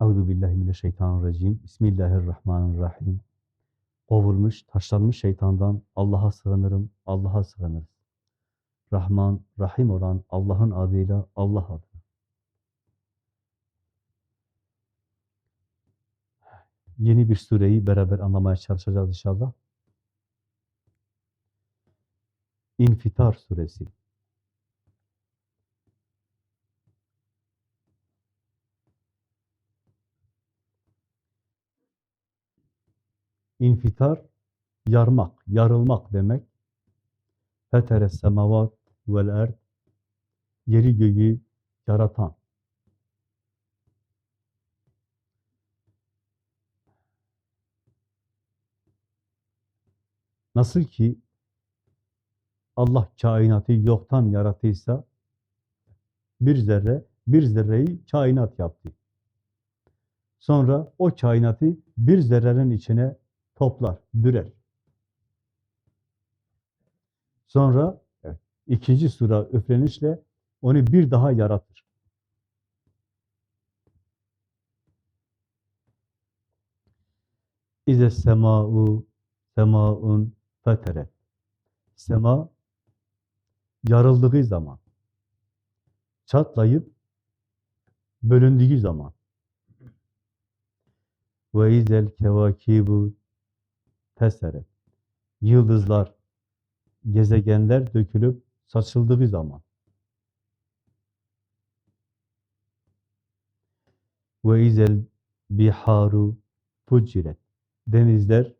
Euzu billahi mineşşeytanirracim. Bismillahirrahmanirrahim. Kovulmuş, taşlanmış şeytandan Allah'a sığınırım, Allah'a sığınırız. Rahman, Rahim olan Allah'ın adıyla Allah adına. Yeni bir sureyi beraber anlamaya çalışacağız inşallah. İnfitar suresi. İnfitar, yarmak, yarılmak demek. Feteres semavat vel erd, yeri göğü yaratan. Nasıl ki Allah kainatı yoktan yarattıysa, bir zerre, bir zerreyi kainat yaptı. Sonra o kainatı bir zerrenin içine toplar, dürer. Sonra ikinci sura üflenişle onu bir daha yaratır. İze sema'u sema'un feteret. Sema yarıldığı zaman, çatlayıp bölündüğü zaman ve izel kevakibu teseret. Yıldızlar, gezegenler dökülüp saçıldığı zaman ve izel biharu fuciret. Denizler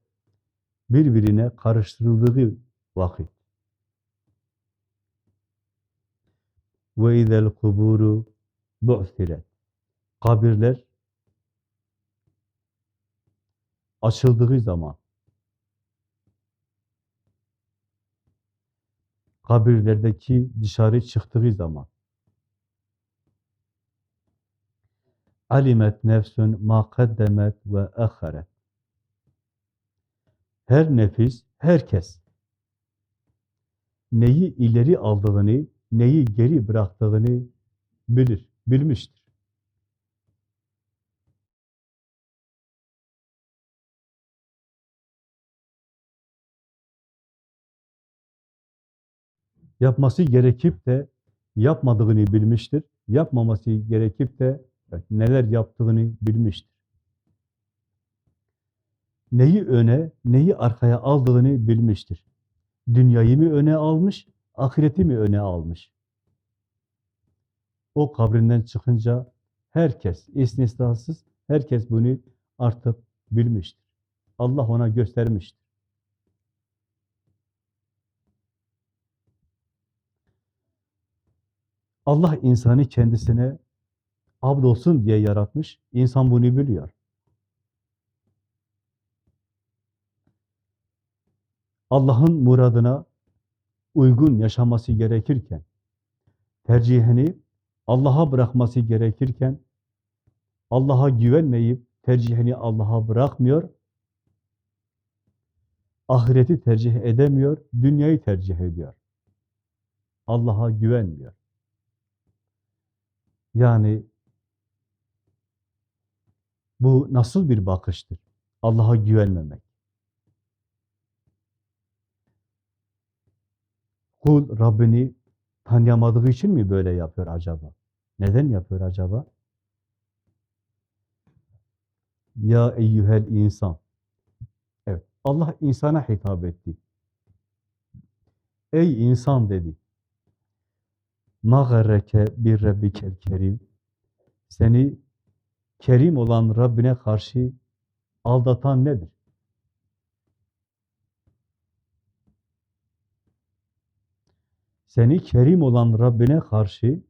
birbirine karıştırıldığı vakit ve izel kuburu bu'silet. Kabirler açıldığı zaman kabirlerdeki dışarı çıktığı zaman alimet nefsün ma kaddemet ve aharet her nefis, herkes neyi ileri aldığını, neyi geri bıraktığını bilir, bilmiştir. Yapması gerekip de yapmadığını bilmiştir. Yapmaması gerekip de neler yaptığını bilmiştir. Neyi öne, neyi arkaya aldığını bilmiştir. Dünyayı mı öne almış, ahireti mi öne almış? O kabrinden çıkınca herkes, istisnasız herkes bunu artık bilmiştir. Allah ona göstermiştir. Allah insanı kendisine abd olsun diye yaratmış. İnsan bunu biliyor. Allah'ın muradına uygun yaşaması gerekirken, tercihini Allah'a bırakması gerekirken, Allah'a güvenmeyip tercihini Allah'a bırakmıyor, ahireti tercih edemiyor, dünyayı tercih ediyor. Allah'a güvenmiyor. Yani bu nasıl bir bakıştır? Allah'a güvenmemek. Kul Rabbini tanıyamadığı için mi böyle yapıyor acaba? Neden yapıyor acaba? Ya eyyühel insan. Evet, Allah insana hitap etti. Ey insan dedi. Mağarreke bir Rabbikel kerim. Seni kerim olan Rabbine karşı aldatan nedir? Seni kerim olan Rabbine karşı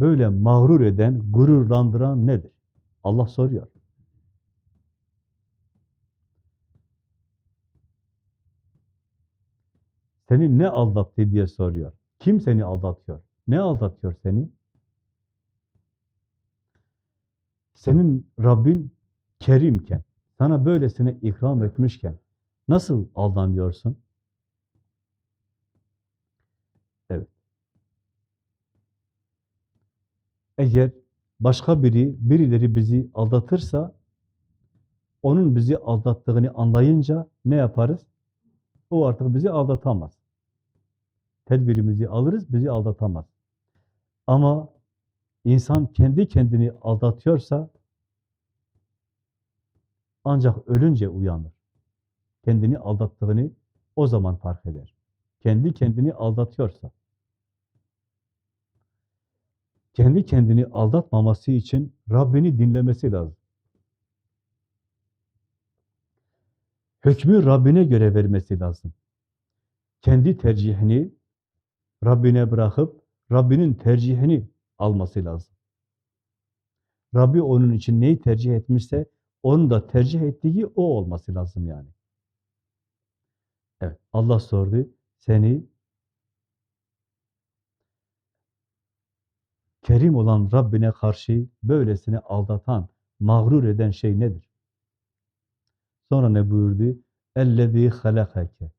böyle mağrur eden, gururlandıran nedir? Allah soruyor. Seni ne aldattı diye soruyor. Kim seni aldatıyor? Ne aldatıyor seni? Senin Rabbin kerimken, sana böylesine ikram etmişken nasıl aldanıyorsun? Evet. Eğer başka biri, birileri bizi aldatırsa, onun bizi aldattığını anlayınca ne yaparız? O artık bizi aldatamaz. Tedbirimizi alırız, bizi aldatamaz. Ama insan kendi kendini aldatıyorsa, ancak ölünce uyanır. Kendini aldattığını o zaman fark eder. Kendi kendini aldatıyorsa. Kendi kendini aldatmaması için Rabbini dinlemesi lazım. Hükmü Rabbine göre vermesi lazım. Kendi tercihini Rabbine bırakıp Rabbinin tercihini alması lazım. Rabbi onun için neyi tercih etmişse onun da tercih ettiği o olması lazım yani. Evet, Allah sordu. Seni Kerim olan Rabbine karşı böylesine aldatan, mağrur eden şey nedir? Sonra ne buyurdu? اَلَّذ۪ي خَلَقَكَ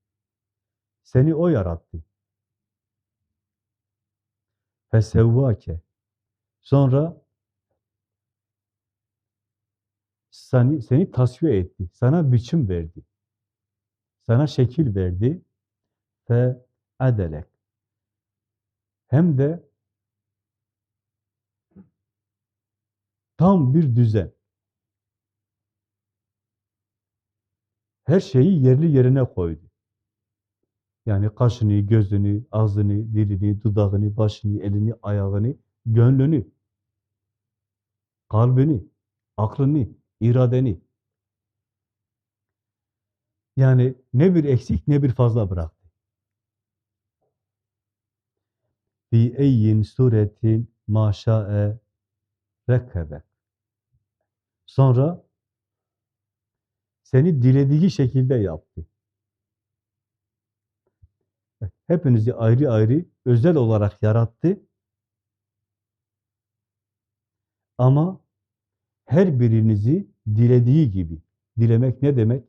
Seni O yarattı. fesevvake. Sonra seni, seni tasfiye etti, sana biçim verdi, sana şekil verdi ve adelek. Hem de tam bir düzen. Her şeyi yerli yerine koydu. Yani kaşını, gözünü, ağzını, dilini, dudağını, başını, elini, ayağını, gönlünü, kalbini, aklını, iradeni. Yani ne bir eksik ne bir fazla bıraktı. Fi eyyin suretin maşa'e rekkebek. Sonra seni dilediği şekilde yaptı. Hepinizi ayrı ayrı, özel olarak yarattı. Ama her birinizi dilediği gibi. Dilemek ne demek?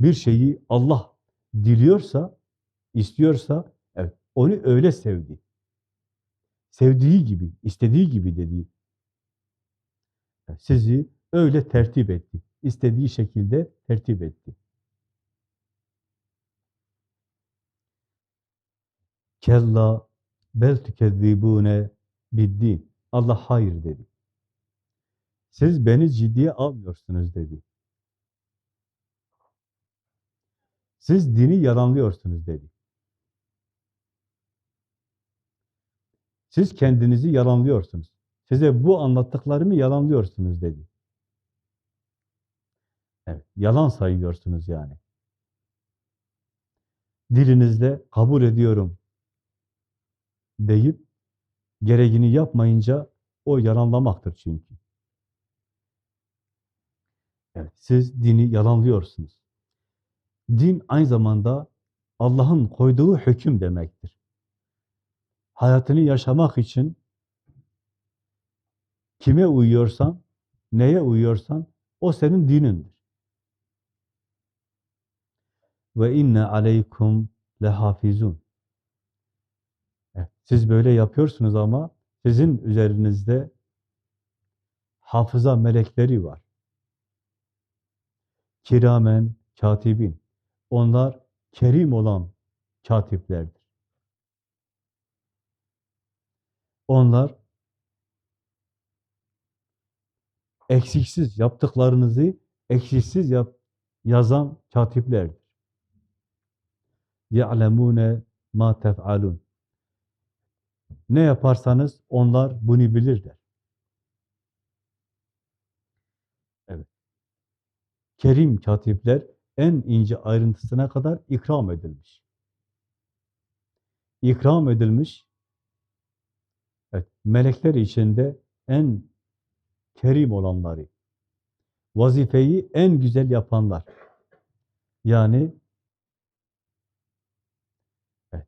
Bir şeyi Allah diliyorsa, istiyorsa, evet, onu öyle sevdi. Sevdiği gibi, istediği gibi dedi. Sizi öyle tertip etti. İstediği şekilde tertip etti. Kella bel tükezzibune biddin. Allah hayır dedi. Siz beni ciddiye almıyorsunuz dedi. Siz dini yalanlıyorsunuz dedi. Siz kendinizi yalanlıyorsunuz. Size bu anlattıklarımı yalanlıyorsunuz dedi. Evet, yalan sayıyorsunuz yani. Dilinizde kabul ediyorum deyip gereğini yapmayınca o yalanlamaktır çünkü. Evet, siz dini yalanlıyorsunuz. Din aynı zamanda Allah'ın koyduğu hüküm demektir. Hayatını yaşamak için kime uyuyorsan, neye uyuyorsan o senin dinindir. Ve inne aleykum lehafizun. Evet, siz böyle yapıyorsunuz ama sizin üzerinizde hafıza melekleri var. Kiramen katibin. Onlar kerim olan katiplerdir. Onlar eksiksiz yaptıklarınızı eksiksiz yap, yazan katiplerdir. يَعْلَمُونَ ma tef'alun. ne yaparsanız onlar bunu bilirler. Evet. Kerim katipler en ince ayrıntısına kadar ikram edilmiş. İkram edilmiş, evet, melekler içinde en kerim olanları, vazifeyi en güzel yapanlar. Yani evet,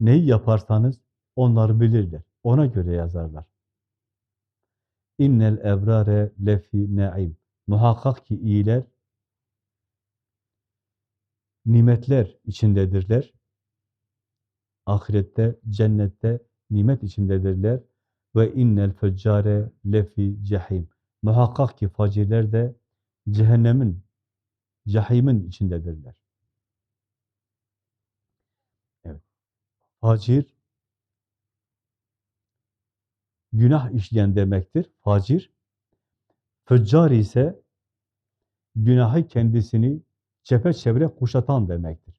neyi yaparsanız onları bilirler. Ona göre yazarlar. İnnel ebrare lefi naim. Muhakkak ki iyiler nimetler içindedirler. Ahirette, cennette nimet içindedirler. Ve innel feccare lefi cehim. Muhakkak ki facirler de cehennemin, cehimin içindedirler. Evet. Facir, günah işleyen demektir. Facir, Feccar ise günahı kendisini çepeçevre kuşatan demektir.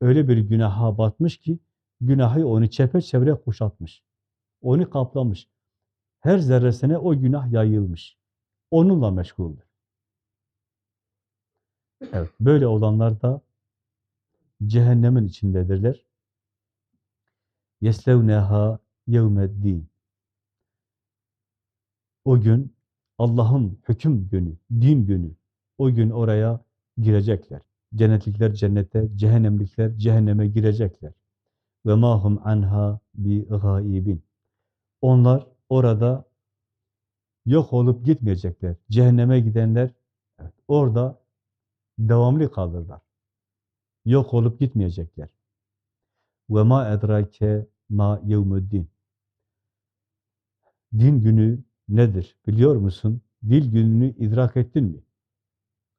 Öyle bir günaha batmış ki günahı onu çepeçevre kuşatmış. Onu kaplamış. Her zerresine o günah yayılmış. Onunla meşguldür. Evet, böyle olanlar da cehennemin içindedirler. Yeslevneha yevmeddin. O gün Allah'ın hüküm günü, din günü. O gün oraya girecekler. Cennetlikler cennete, cehennemlikler cehenneme girecekler. Ve mahum anha bi gaibin. Onlar orada yok olup gitmeyecekler. Cehenneme gidenler evet, orada devamlı kalırlar. Yok olup gitmeyecekler. Ve ma edrake ma yevmuddin. Din günü nedir biliyor musun? Dil gününü idrak ettin mi?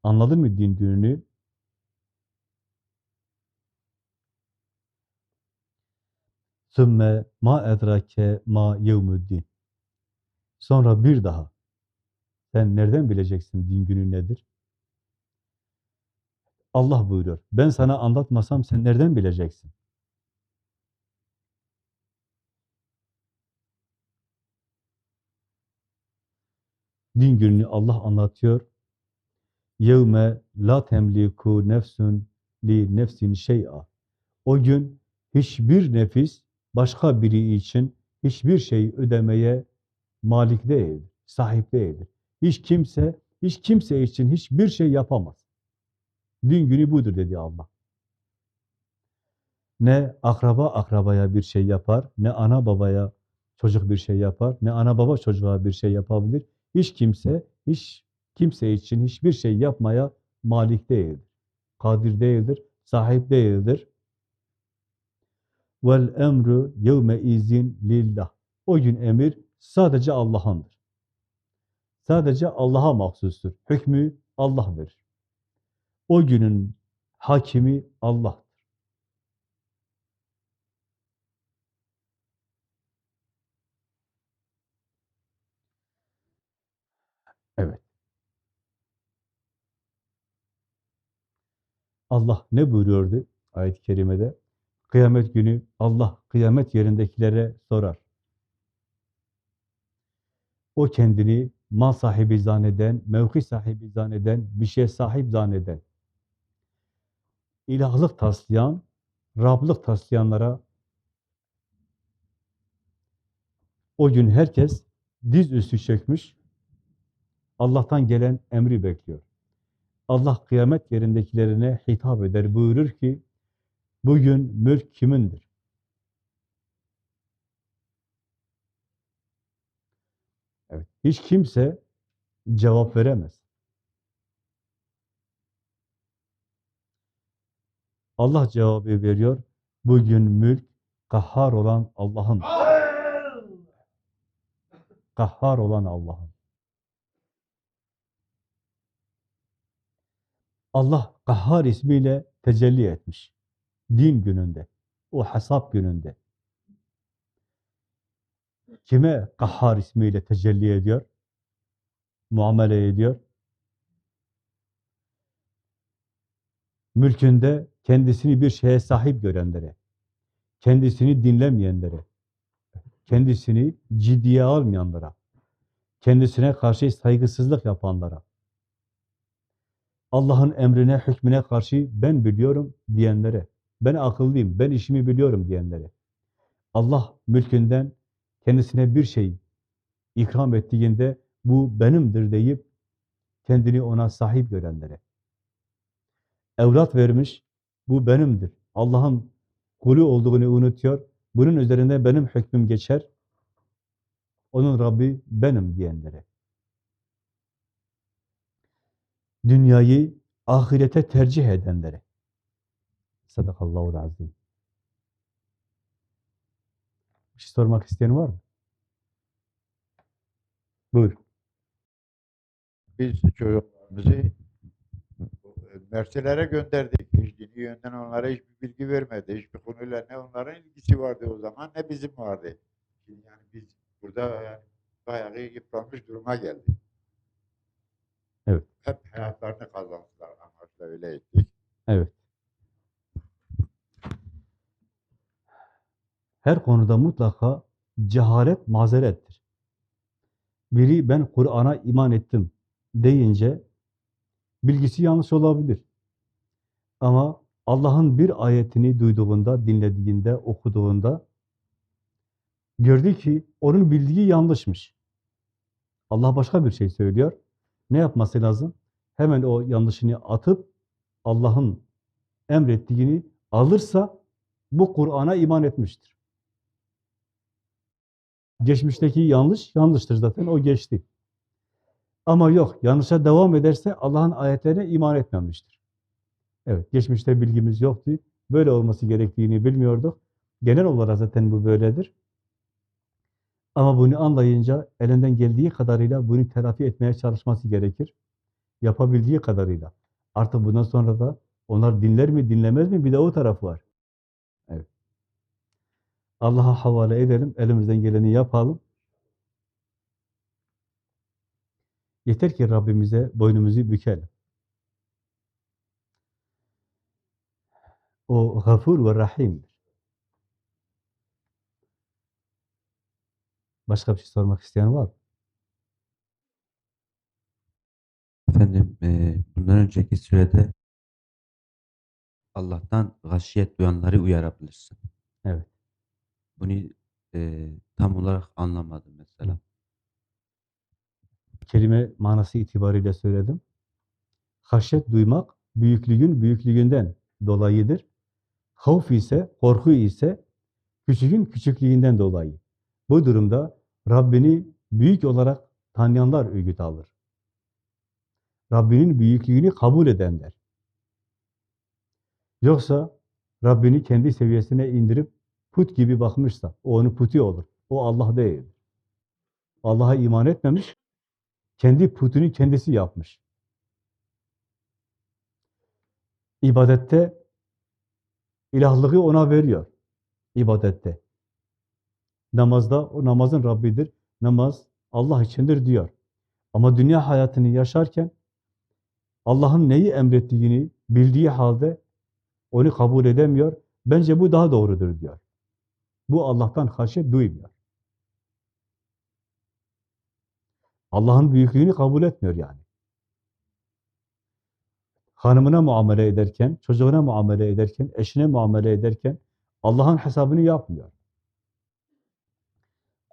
Anladın mı din gününü? Sümme ma edrake ma yevmuddin. Sonra bir daha. Sen nereden bileceksin din günü nedir? Allah buyuruyor. Ben sana anlatmasam sen nereden bileceksin? Din gününü Allah anlatıyor. Yevme la temliku nefsun li nefsin şey'a. O gün hiçbir nefis başka biri için hiçbir şey ödemeye malik değildir, sahip değildir. Hiç kimse, hiç kimse için hiçbir şey yapamaz. Din günü budur dedi Allah. Ne akraba akrabaya bir şey yapar, ne ana babaya çocuk bir şey yapar, ne ana baba çocuğa bir şey yapabilir. Hiç kimse, hiç kimse için hiçbir şey yapmaya malik değildir. Kadir değildir, sahip değildir. Vel emru yevme izin lillah. O gün emir sadece Allah'ındır. Sadece Allah'a mahsustur. Hükmü Allah verir. O günün hakimi Allah. Evet. Allah ne buyuruyordu ayet-i kerimede? Kıyamet günü Allah kıyamet yerindekilere sorar. O kendini mal sahibi zanneden, mevki sahibi zanneden, bir şeye sahip zanneden, ilahlık taslayan, Rablık taslayanlara o gün herkes diz üstü çökmüş, Allah'tan gelen emri bekliyor. Allah kıyamet yerindekilerine hitap eder, buyurur ki, bugün mülk kimindir? Evet, hiç kimse cevap veremez. Allah cevabı veriyor, bugün mülk kahhar olan Allah'ın. Kahhar olan Allah'ın. Allah Kahhar ismiyle tecelli etmiş. Din gününde, o hesap gününde. Kime Kahhar ismiyle tecelli ediyor? Muamele ediyor. Mülkünde kendisini bir şeye sahip görenlere, kendisini dinlemeyenlere, kendisini ciddiye almayanlara, kendisine karşı saygısızlık yapanlara, Allah'ın emrine, hükmüne karşı ben biliyorum diyenlere, ben akıllıyım, ben işimi biliyorum diyenlere, Allah mülkünden kendisine bir şey ikram ettiğinde bu benimdir deyip kendini ona sahip görenlere, evlat vermiş, bu benimdir, Allah'ın kulu olduğunu unutuyor, bunun üzerinde benim hükmüm geçer, onun Rabbi benim diyenlere, dünyayı ahirete tercih edenlere. Sadakallahu azim. Bir şey sormak isteyen var mı? Buyur. Biz çocuklarımızı e, mersilere gönderdik. Hiç dini yönden onlara hiçbir bilgi vermedi. Hiçbir konuyla ne onların ilgisi vardı o zaman ne bizim vardı. Yani biz burada yani bayağı yıpranmış duruma geldik. Evet. Hep hayatlarını kazandılar amaçla öyle ettik. Evet. Her konuda mutlaka cehalet mazerettir. Biri ben Kur'an'a iman ettim deyince bilgisi yanlış olabilir. Ama Allah'ın bir ayetini duyduğunda, dinlediğinde, okuduğunda gördü ki onun bildiği yanlışmış. Allah başka bir şey söylüyor. Ne yapması lazım? Hemen o yanlışını atıp Allah'ın emrettiğini alırsa bu Kur'an'a iman etmiştir. Geçmişteki yanlış, yanlıştır zaten, o geçti. Ama yok, yanlışa devam ederse Allah'ın ayetlerine iman etmemiştir. Evet, geçmişte bilgimiz yoktu, böyle olması gerektiğini bilmiyorduk. Genel olarak zaten bu böyledir. Ama bunu anlayınca elinden geldiği kadarıyla bunu telafi etmeye çalışması gerekir. Yapabildiği kadarıyla. Artık bundan sonra da onlar dinler mi, dinlemez mi? Bir de o taraf var. Evet. Allah'a havale edelim, elimizden geleni yapalım. Yeter ki Rabbimize boynumuzu bükelim. O gafur ve rahimdir. Başka bir şey sormak isteyen var mı? Efendim, eee, bundan önceki sürede Allah'tan gâşiyet duyanları uyarabilirsin. Evet. Bunu eee, tam olarak anlamadım mesela. Kelime manası itibariyle söyledim. Haşyet duymak büyüklüğün büyüklüğünden dolayıdır. Havf ise, korku ise küçüğün küçüklüğünden dolayı. Bu durumda Rabbini büyük olarak tanıyanlar öğüt alır. Rabbinin büyüklüğünü kabul edenler. Yoksa Rabbini kendi seviyesine indirip put gibi bakmışsa o onun putu olur. O Allah değildir. Allah'a iman etmemiş, kendi putunu kendisi yapmış. İbadette ilahlığı ona veriyor. İbadette. Namazda o namazın Rabbidir. Namaz Allah içindir diyor. Ama dünya hayatını yaşarken Allah'ın neyi emrettiğini bildiği halde onu kabul edemiyor. Bence bu daha doğrudur diyor. Bu Allah'tan haşyet duymuyor. Allah'ın büyüklüğünü kabul etmiyor yani. Hanımına muamele ederken, çocuğuna muamele ederken, eşine muamele ederken Allah'ın hesabını yapmıyor.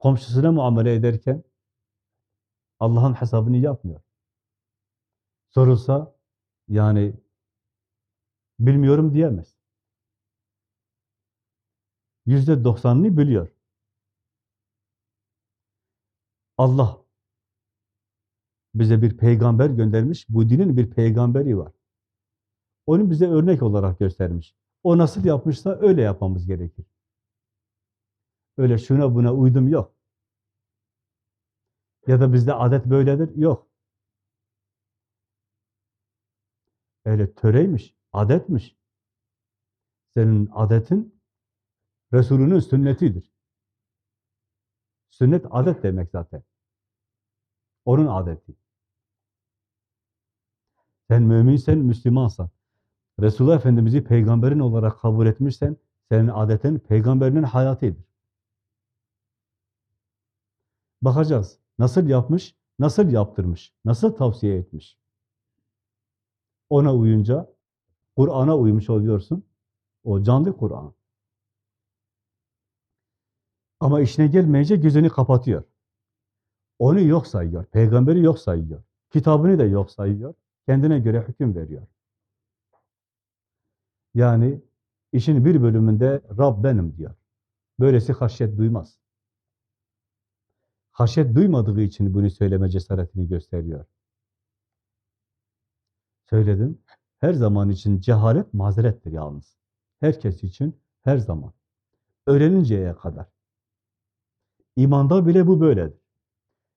Komşusuna muamele ederken Allah'ın hesabını yapmıyor. Sorulsa yani bilmiyorum diyemez. Yüzde doksanını biliyor. Allah bize bir peygamber göndermiş. Bu dinin bir peygamberi var. Onu bize örnek olarak göstermiş. O nasıl yapmışsa öyle yapmamız gerekir. Öyle şuna buna uydum yok. Ya da bizde adet böyledir. Yok. Öyle töreymiş, adetmiş. Senin adetin Resulünün sünnetidir. Sünnet adet demek zaten. Onun adeti. Sen müminsen, Müslümansan, Resulullah Efendimiz'i peygamberin olarak kabul etmişsen, senin adetin peygamberinin hayatıdır. Bakacağız. Nasıl yapmış, nasıl yaptırmış, nasıl tavsiye etmiş. Ona uyunca Kur'an'a uymuş oluyorsun. O canlı Kur'an. Ama işine gelmeyince gözünü kapatıyor. Onu yok sayıyor. Peygamberi yok sayıyor. Kitabını da yok sayıyor. Kendine göre hüküm veriyor. Yani işin bir bölümünde Rab benim diyor. Böylesi haşyet duymaz. Haşyet duymadığı için bunu söyleme cesaretini gösteriyor. Söyledim. Her zaman için cehalet mazerettir yalnız. Herkes için her zaman. Öğreninceye kadar. İmanda bile bu böyledir.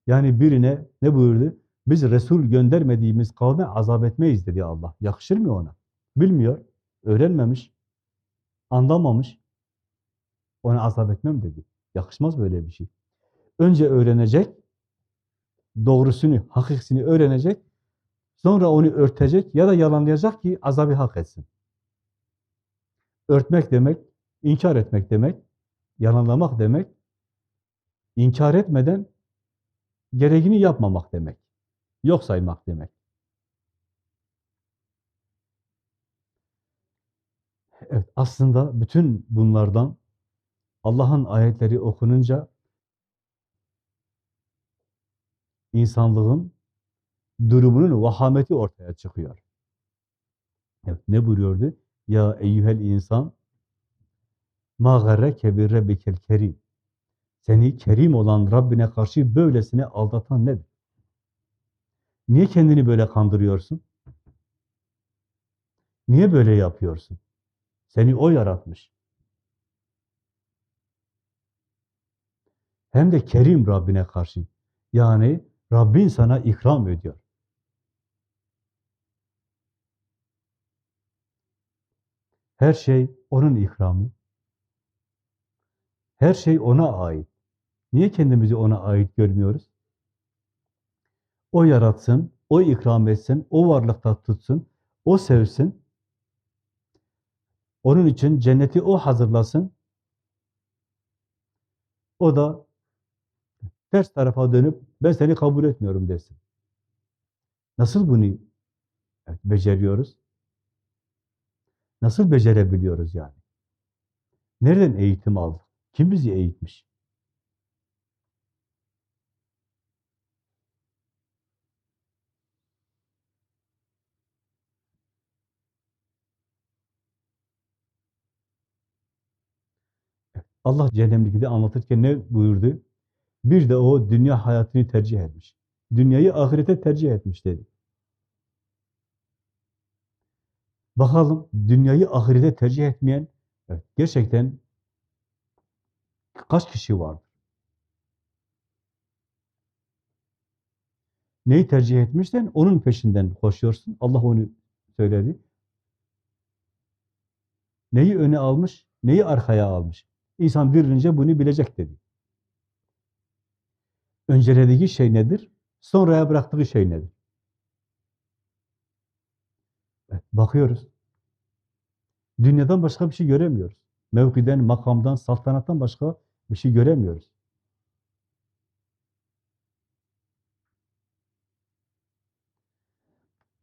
Yani birine ne buyurdu? Biz Resul göndermediğimiz kavme azap etmeyiz dedi Allah. Yakışır mı ona? Bilmiyor, öğrenmemiş, anlamamış. Ona azap etmem dedi. Yakışmaz böyle bir şey. Önce öğrenecek, doğrusunu, hakikisini öğrenecek, sonra onu örtecek ya da yalanlayacak ki azabı hak etsin. Örtmek demek, inkar etmek demek, yalanlamak demek, inkar etmeden gereğini yapmamak demek. Yok saymak demek. Evet, aslında bütün bunlardan Allah'ın ayetleri okununca insanlığın durumunun vahameti ortaya çıkıyor. Evet, ne buyuruyordu? Ya eyyuhel insan ma garreke bir rabbikel kerim. Seni kerim olan Rabbine karşı böylesine aldatan nedir? Niye kendini böyle kandırıyorsun? Niye böyle yapıyorsun? Seni O yaratmış. Hem de kerim Rabbine karşı. Yani Rabbin sana ikram ediyor. Her şey onun ikramı. Her şey ona ait. Niye kendimizi ona ait görmüyoruz? O yaratsın, o ikram etsin, o varlıkta tutsun, o sevsin. Onun için cenneti o hazırlasın. O da ters tarafa dönüp ben seni kabul etmiyorum desin. Nasıl bunu beceriyoruz? Nasıl becerebiliyoruz yani? Nereden eğitim aldık? Kim bizi eğitmiş? Allah cehennemlikte anlatırken ne buyurdu? Bir de o dünya hayatını tercih etmiş. Dünyayı ahirete tercih etmiş dedi. Bakalım dünyayı ahirete tercih etmeyen gerçekten kaç kişi vardır? Neyi tercih etmişsen onun peşinden koşuyorsun. Allah onu söyledi. Neyi öne almış, neyi arkaya almış. İnsan dirilince bunu bilecek dedi. Öncelediği şey nedir? Sonraya bıraktığı şey nedir? Evet, bakıyoruz. Dünyadan başka bir şey göremiyoruz. Mevkiden, makamdan, saltanattan başka bir şey göremiyoruz.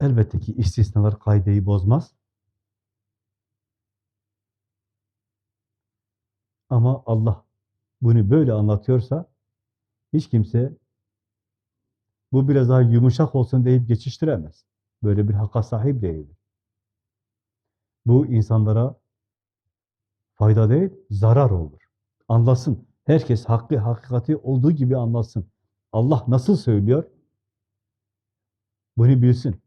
Elbette ki istisnalar kaideyi bozmaz. Ama Allah bunu böyle anlatıyorsa hiç kimse bu biraz daha yumuşak olsun deyip geçiştiremez. Böyle bir hakka sahip değildir. Bu insanlara fayda değil, zarar olur. Anlasın. Herkes hakkı, hakikati olduğu gibi anlasın. Allah nasıl söylüyor? Bunu bilsin.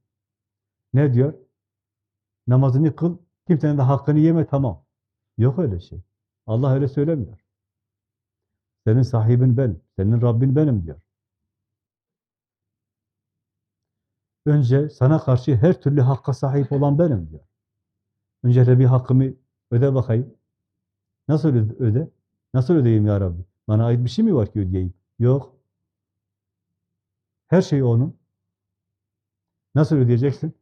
Ne diyor? Namazını kıl, kimsenin de hakkını yeme tamam. Yok öyle şey. Allah öyle söylemiyor. Senin sahibin ben, senin Rabbin benim diyor. Önce sana karşı her türlü hakka sahip olan benim diyor. Önce Rabbi hakkımı öde bakayım. Nasıl öde? Nasıl ödeyeyim ya Rabbi? Bana ait bir şey mi var ki ödeyeyim? Yok. Her şey onun. Nasıl ödeyeceksin?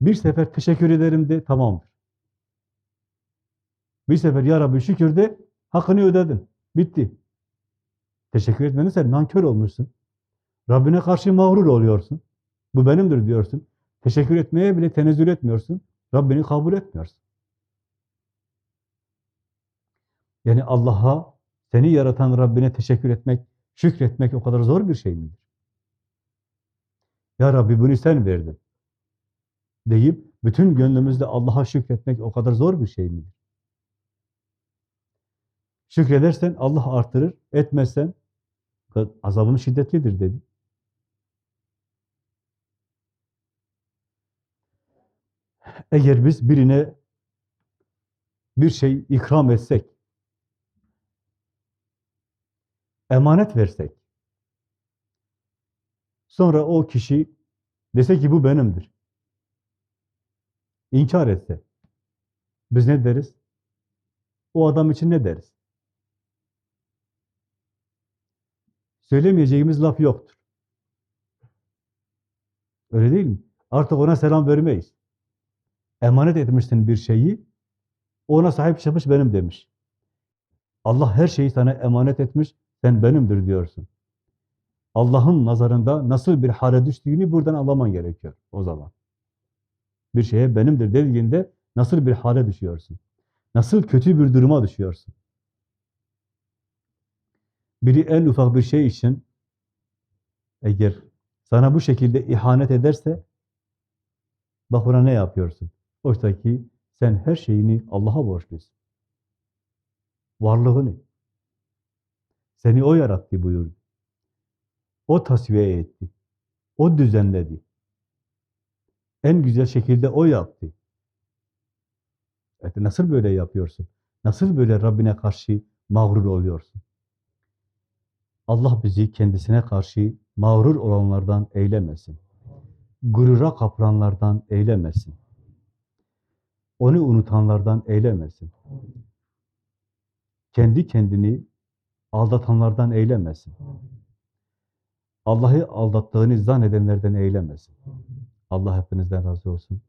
Bir sefer teşekkür ederim de tamamdır. Bir sefer ya Rabbi şükür de hakkını ödedin. Bitti. Teşekkür etmedin sen nankör olmuşsun. Rabbine karşı mağrur oluyorsun. Bu benimdir diyorsun. Teşekkür etmeye bile tenezzül etmiyorsun. Rabbini kabul etmiyorsun. Yani Allah'a, seni yaratan Rabbine teşekkür etmek, şükretmek o kadar zor bir şey midir? Ya Rabbi bunu sen verdin. Deyip bütün gönlümüzde Allah'a şükretmek o kadar zor bir şey midir? Şükredersen Allah artırır, etmezsen azabım şiddetlidir dedi. Eğer biz birine bir şey ikram etsek, emanet versek, sonra o kişi dese ki bu benimdir, inkar etse, biz ne deriz? O adam için ne deriz? Söylemeyeceğimiz laf yoktur. Öyle değil mi? Artık ona selam vermeyiz. Emanet etmişsin bir şeyi, ona sahip çıkmış benim demiş. Allah her şeyi sana emanet etmiş, sen benimdir diyorsun. Allah'ın nazarında nasıl bir hale düştüğünü buradan anlaman gerekiyor o zaman. Bir şeye benimdir dediğinde nasıl bir hale düşüyorsun? Nasıl kötü bir duruma düşüyorsun? Biri en ufak bir şey için eğer sana bu şekilde ihanet ederse bak ona ne yapıyorsun? Oysa ki sen her şeyini Allah'a borçlusun. Varlığını. Seni O yarattı buyurdu. O tasfiye etti. O düzenledi. En güzel şekilde O yaptı. Evet, nasıl böyle yapıyorsun? Nasıl böyle Rabbine karşı mağrur oluyorsun? Allah bizi kendisine karşı mağrur olanlardan eylemesin. Gurura kapılanlardan eylemesin. Onu unutanlardan eylemesin. Kendi kendini aldatanlardan eylemesin. Allah'ı aldattığını zannedenlerden eylemesin. Allah hepinizden razı olsun.